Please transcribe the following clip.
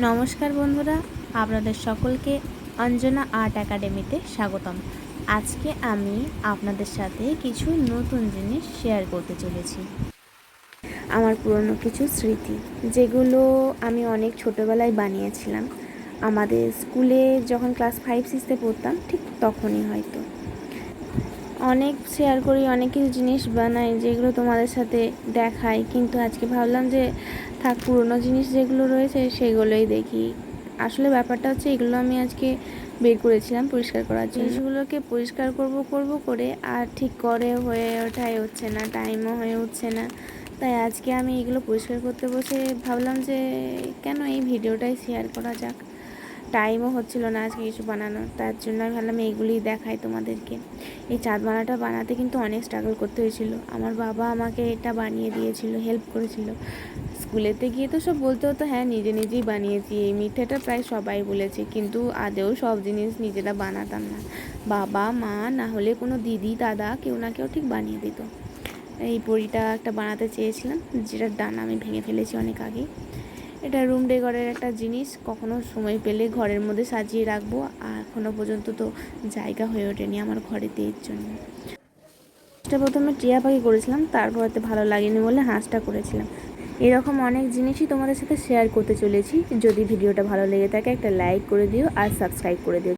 নমস্কার বন্ধুরা, আপনাদের সকলকে অঞ্জনা আর্ট একাডেমিতে স্বাগতম। আজকে আমি আপনাদের সাথে কিছু নতুন জিনিস শেয়ার করতে চলেছি। আমার পুরনো কিছু স্মৃতি, যেগুলো আমি অনেক ছোটোবেলায় বানিয়েছিলাম। আমাদের স্কুলে যখন ক্লাস ফাইভ সিক্সে পড়তাম, ঠিক তখনই হয়তো। অনেক শেয়ার করি, অনেক কিছু জিনিস বানাই যেগুলো তোমাদের সাথে দেখাই। কিন্তু আজকে ভাবলাম যে, থাক পুরনো জিনিস যেগুলো রয়েছে সেগুলোই দেখি। আসলে ব্যাপারটা হচ্ছে এগুলো আমি আজকে বের করেছিলাম পরিষ্কার করার জন্য। জিনিসগুলোকে পরিষ্কার করব করব করে আর ঠিক করে হয়ে ওঠাই হচ্ছে না টাইমও হয়ে উঠছে না। তাই আজকে আমি এগুলো পরিষ্কার করতে বসে ভাবলাম যে, কেন এই ভিডিওটাই শেয়ার করা যাক? টাইমও হচ্ছিল না আজকে কিছু বানানোর, তার জন্য আমি ভাবলাম এইগুলি দেখাই তোমাদেরকে। এই চাঁদ বানাটা বানাতে কিন্তু অনেক স্ট্রাগল করতে হয়েছিল। আমার বাবা আমাকে এটা বানিয়ে দিয়েছিল হেল্প করেছিল। স্কুলেতে গিয়ে তো সব বলতে হতো হ্যাঁ নিজে নিজেই বানিয়েছি। এই মিথ্যাটা প্রায় সবাই বলেছে, কিন্তু আদেও সব জিনিস নিজেরা বানাতাম না। বাবা, মা, না হলে কোনো দিদি, দাদা কেউ না কেউ ঠিক বানিয়ে দিত। এই বড়িটা একটা বানাতে চেয়েছিলাম যেটার ডান আমি ভেঙে ফেলেছি অনেক আগে এটা রুম ডেকরের একটা জিনিস, কখনো সময় পেলে ঘরের মধ্যে সাজিয়ে রাখব, আর এখনও পর্যন্ত তো জায়গা হয়ে ওঠেনি আমার ঘরেতে এর জন্য। এটা প্রথমে টিয়া পাখি করেছিলাম, তারপর হয়তো ভালো লাগেনি বলে হাঁসটা করেছিলাম। এরকম অনেক জিনিসই তোমাদের সাথে শেয়ার করতে চলেছি। যদি ভিডিওটা ভালো লেগে থাকে, একটা লাইক করে দিও আর সাবস্ক্রাইব করে দিও।